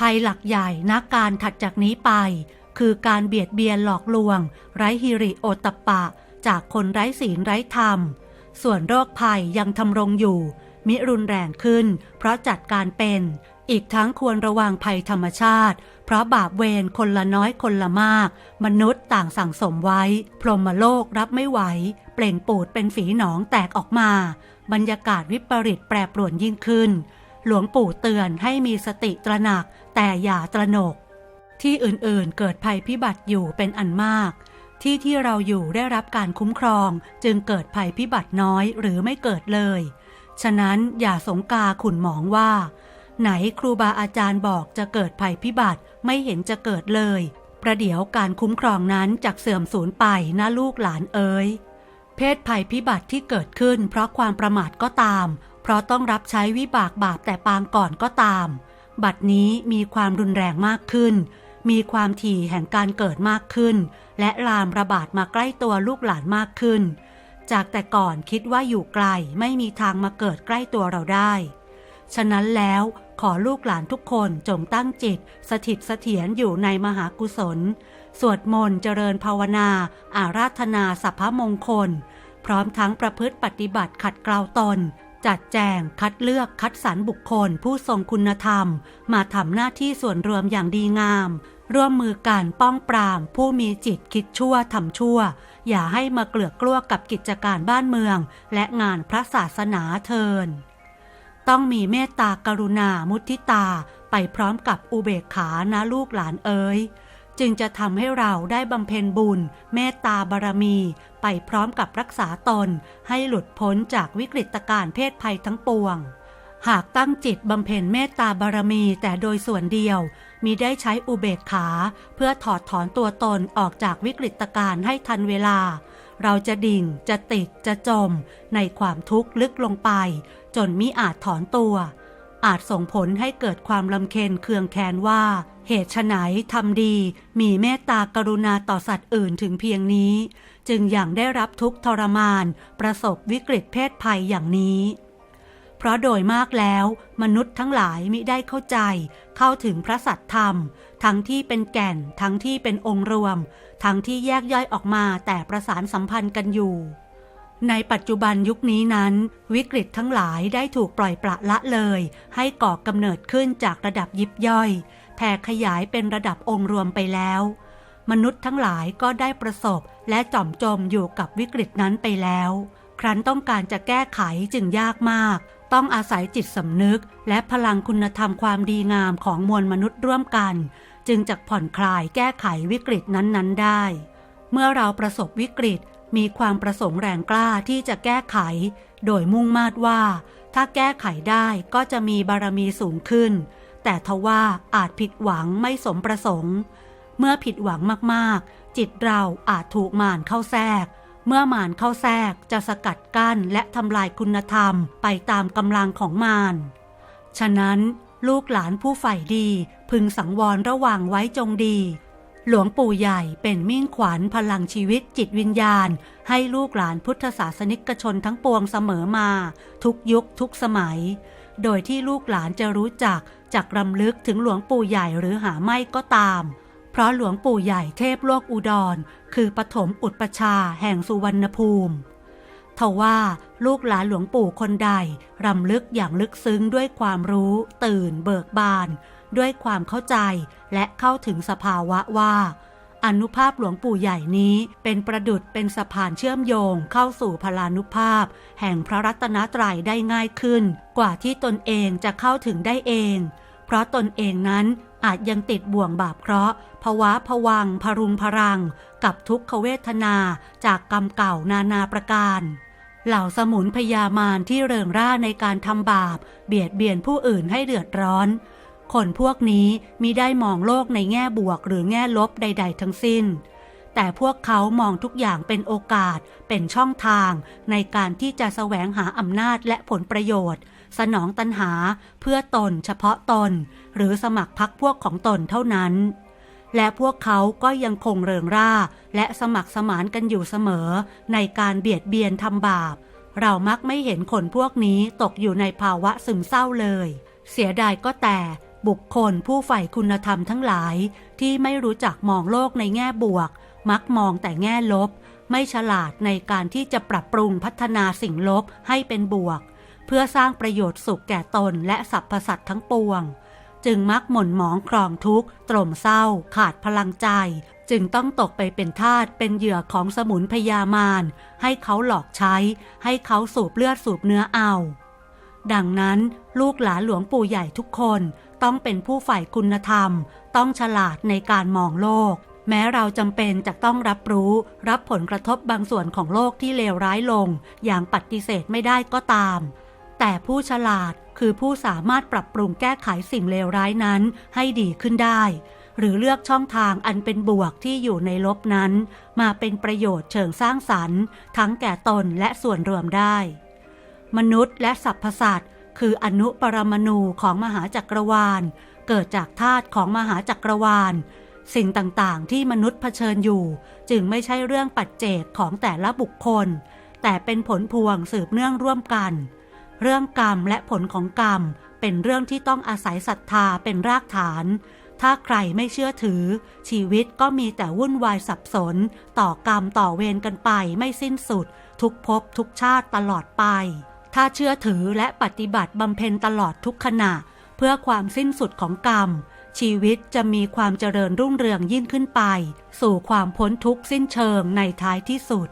ภัยหลักใหญ่นักการถัดจากนี้ไป คือการเบียดเบียนหลอกลวง ไร้ฮิริโอตตปปะ จากคนไร้ศีลไร้ธรรม ส่วนโรคภัยยังทำรงอยู่ มิรุนแรงขึ้น เพราะจัดการเป็น อีกทั้งควรระวังภัยธรรมชาติ เพราะบาปเวรคนละน้อยคนละมาก มนุษย์ต่างสั่งสมไว้ พรหมโลกรับไม่ไหว เปล่งปูดเป็นฝีหนองแตกออกมา บรรยากาศวิปริตแปรปรวนยิ่งขึ้น หลวงปู่เตือนให้มีสติตระหนักแต่อย่าตระหนก ที่อื่นๆเกิดภัยพิบัติอยู่เป็นอันมาก ที่ที่เราอยู่ได้รับการคุ้มครองจึงเกิดภัยพิบัติน้อยหรือไม่เกิดเลย ฉะนั้นอย่าสงกาขุนหมองว่า ไหนครูบาอาจารย์บอกจะเกิดภัยพิบัติไม่เห็นจะเกิดเลย ประเดี๋ยวการคุ้มครองนั้นจากเสื่อมสูญไปนะลูกหลานเอ๋ยเพศภัยพิบัติที่เกิดขึ้นเพราะความประมาทก็ตาม เพราะต้องรับใช้วิบากบาปแต่ปางก่อนก็ตาม บัดนี้มีความรุนแรงมากขึ้น มีความถี่แห่งการเกิดมากขึ้น และลามระบาดมาใกล้ตัวลูกหลานมากขึ้น จากแต่ก่อนคิดว่าอยู่ไกลไม่มีทางมาเกิดใกล้ตัวเราได้ ฉะนั้นแล้วขอลูกหลานทุกคนจงตั้งจิต สถิตเสถียรอยู่ในมหากุศล สวดมนต์เจริญภาวนา อาราธนาสัพพมงคล พร้อมทั้งประพฤติปฏิบัติขัดเกลาตน จัดแจงคัดเลือกคัดสรรบุคคล ผู้ทรงคุณธรรม มาทำหน้าที่ส่วนรวมอย่างดีงาม ร่วมมือกันป้องปราม ผู้มีจิตคิดชั่วทำชั่ว อย่าให้มาเกลือกกลัวกับกิจการบ้านเมือง และงานพระศาสนาเทิน ต้องมีเมตตากรุณามุทิตาไปพร้อมกับอุเบกขานะลูกหลานเอ๋ยจึงจะทำให้เราได้บำเพ็ญบุญ เมตตาบารมี ไปพร้อมกับรักษาตนให้หลุดพ้นจากวิกฤตการณ์เพศภัยทั้งปวง หากตั้งจิตบำเพ็ญเมตตาบารมีแต่โดยส่วนเดียว มีได้ใช้อุเบกขา เพื่อถอดถอนตัวตนออกจากวิกฤตการณ์ให้ทันเวลา เราจะดิ่งจะติดจะจม ในความทุกข์ลึกลงไป จนมิอาจถอนตัว อาจส่งผลให้เกิดความลำเค็ญเคืองแค้นว่า เหตุไฉนทำดี มีเมตตากรุณาต่อสัตว์อื่นถึงเพียงนี้ จึงอย่างได้รับทุกทรมาน ประสบวิกฤตเพศภัยอย่างนี้ เพราะโดยมากแล้วมนุษย์ทั้งหลายมิได้เข้าใจ เข้าถึงพระสัตธรรม ทั้งที่เป็นแก่น ทั้งที่เป็นองค์รวม ทั้งที่แยกย่อยออกมาแต่ประสานสัมพันธ์กันอยู่ ในปัจจุบันยุคนี้นั้น วิกฤตทั้งหลายได้ถูกปล่อยปละละเลย ให้ก่อกำเนิดขึ้นจากระดับยิบย่อยแผ่ขยายเป็นระดับองค์รวมไปแล้ว มนุษย์ทั้งหลายก็ได้ประสบและจอมจมอยู่กับวิกฤตนั้นไปแล้ว ครั้นต้องการจะแก้ไขจึงยากมาก ต้องอาศัยจิตสำนึก และพลังคุณธรรมความดีงามของมวลมนุษย์ร่วมกัน จึงจะผ่อนคลายแก้ไขวิกฤตนั้นๆ ได้ เมื่อเราประสบวิกฤตมีความประสงค์แรงกล้าที่จะแก้ไข โดยมุ่งมาดว่า ถ้าแก้ไขได้ก็จะมีบารมีสูงขึ้น แต่ทว่าอาจผิดหวังไม่สมประสงค์ เมื่อผิดหวังมากๆ จิตเราอาจถูกมารเข้าแทรก เมื่อมารเข้าแทรกจะสกัดกั้นและทำลายคุณธรรมไปตามกำลังของมาร ฉะนั้นลูกหลานผู้ใฝ่ดีพึงสังวรระวังไว้จงดี หลวงปู่ใหญ่เป็นมิ่งขวัญพลังชีวิตจิตวิญญาณ ให้ลูกหลานพุทธศาสนิกชนทั้งปวงเสมอมา ทุกยุคทุกสมัย โดยที่ลูกหลานจะรู้จักจากรำลึกถึงหลวงปู่ใหญ่หรือหาไม่ก็ตาม เพราะหลวงปู่ใหญ่เทพโลกอุดร คือปฐมอุปชาแห่งสุวรรณภูมิทว่าลูกหลานหลวงปู่คนใด รำลึกอย่างลึกซึ้งด้วยความรู้ ตื่นเบิกบาน ด้วยความเข้าใจและเข้าถึงสภาวะว่า อนุภาพหลวงปู่ใหญ่นี้เป็นประดุดเป็นสะพานเชื่อมโยงเข้าสู่พลานุภาพ แห่งพระรัตนตรัยได้ง่ายขึ้น กว่าที่ตนเองจะเข้าถึงได้เอง เพราะตนเองนั้น อาจยังติดบ่วงบาปเคราะห์ภาวะผวังพรุงพรัง กับทุกขเวทนาจากกรรมเก่านานาประการ เหล่าสมุนพยามารที่เริงร่าในการทำบาป เบียดเบียนผู้อื่นให้เดือดร้อน คนพวกนี้มิได้มองโลกในแง่บวกหรือแง่ลบใด ๆ ทั้งสิ้น แต่พวกเขามองทุกอย่างเป็นโอกาสเป็นช่องทางในการที่จะแสวงหาอำนาจและผลประโยชน์ สนองตัณหาเพื่อตนเฉพาะตน หรือสมัครพักพวกของตนเท่านั้น และพวกเขาก็ยังคงเริงร่า และสมัครสมานกันอยู่เสมอ ในการเบียดเบียนทำบาป เรามักไม่เห็นคนพวกนี้ตกอยู่ในภาวะซึมเศร้าเลย เสียดายก็แต่บุคคลผู้ใฝ่คุณธรรมทั้งหลาย ที่ไม่รู้จักมองโลกในแง่บวก มักมองแต่แง่ลบ ไม่ฉลาดในการที่จะปรับปรุงพัฒนาสิ่งลบให้เป็นบวก พื่อสร้างประโยชน์สุขแก่ตนและสรรพสัตว์ทั้งปวง จึงมักหม่นหมองครองทุกข์ตรมเศร้า ขาดพลังใจ จึงต้องตกไปเป็นทาสเป็นเหยื่อของสมุนพยามารให้เขาหลอกใช้ ให้เขาสูบเลือดสูบเนื้อเอา ดังนั้นลูกหลานหลวงปู่ใหญ่ทุกคนต้องเป็นผู้ฝ่ายคุณธรรม ต้องฉลาดในการมองโลก แม้เราจำเป็นจะต้องรับรู้ รับผลกระทบบางส่วนของโลกที่เลวร้ายลง อย่างปฏิเสธไม่ได้ก็ตาม แต่ผู้ฉลาดคือผู้สามารถปรับปรุงแก้ไขสิ่งเลวร้ายนั้นให้ดีขึ้นได้ หรือเลือกช่องทางอันเป็นบวกที่อยู่ในลบนั้น มาเป็นประโยชน์เชิงสร้างสรรค์ ทั้งแก่ตนและส่วนรวมได้ มนุษย์และสรรพสัตว์คืออนุปรมาณูของมหาจักรวาล เกิดจากธาตุของมหาจักรวาล สิ่งต่างๆ ที่มนุษย์เผชิญอยู่ จึงไม่ใช่เรื่องปัจเจกของแต่ละบุคคล แต่เป็นผลพวงสืบเนื่องร่วมกัน เรื่องกรรมและผลของกรรม เป็นเรื่องที่ต้องอาศัยศรัทธาเป็นรากฐาน ถ้าใครไม่เชื่อถือ ชีวิตก็มีแต่วุ่นวายสับสน ต่อกรรมต่อเวรกันไปไม่สิ้นสุด ทุกภพทุกชาติตลอดไป ถ้าเชื่อถือและปฏิบัติบำเพ็ญตลอดทุกขณะ เพื่อความสิ้นสุดของกรรม ชีวิตจะมีความเจริญรุ่งเรืองยิ่งขึ้นไป สู่ความพ้นทุกข์สิ้นเชิงในท้ายที่สุด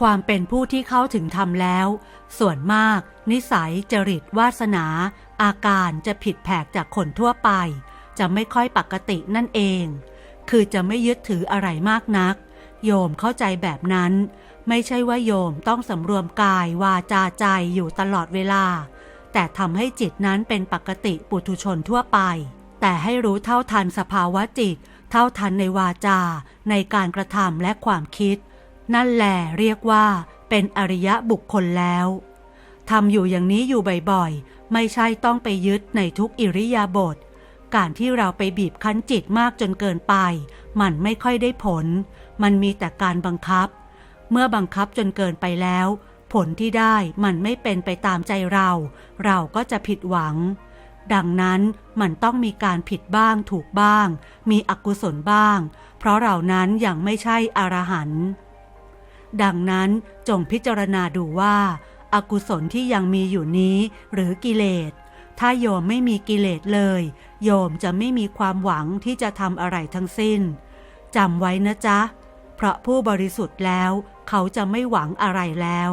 ความเป็นผู้ที่เข้าถึงธรรมแล้ว ส่วนมาก นิสัยจริตวาสนา อาการจะผิดแผกจากคนทั่วไป จะไม่ค่อยปกตินั่นเอง คือจะไม่ยึดถืออะไรมากนัก โยมเข้าใจแบบนั้น ไม่ใช่ว่าโยมต้องสำรวมกายวาจาใจอยู่ตลอดเวลา แต่ทำให้จิตนั้นเป็นปกติปุถุชนทั่วไป แต่ให้รู้เท่าทันสภาวะจิต เท่าทันในวาจา ในการกระทำและความคิด นั่นแหละเรียกว่าเป็นอริยะบุคคลแล้วทำอยู่อย่างนี้อยู่บ่อยๆ ไม่ใช่ต้องไปยึดในทุกอิริยาบถ การที่เราไปบีบคั้นจิตมากจนเกินไป มันไม่ค่อยได้ผล มันมีแต่การบังคับ เมื่อบังคับจนเกินไปแล้ว ผลที่ได้มันไม่เป็นไปตามใจเรา เราก็จะผิดหวัง ดังนั้นมันต้องมีการผิดบ้างถูกบ้าง มีอกุศลบ้าง เพราะเรานั้นยังไม่ใช่อรหันต์ ดังนั้นจงพิจารณาดูว่าอากุศลที่ยังมีอยู่นี้หรือกิเลส ถ้าโยมไม่มีกิเลสเลย โยมจะไม่มีความหวังที่จะทำอะไรทั้งสิ้นจำไว้นะจ๊ะ เพราะผู้บริสุทธิ์แล้ว เขาจะไม่หวังอะไรแล้ว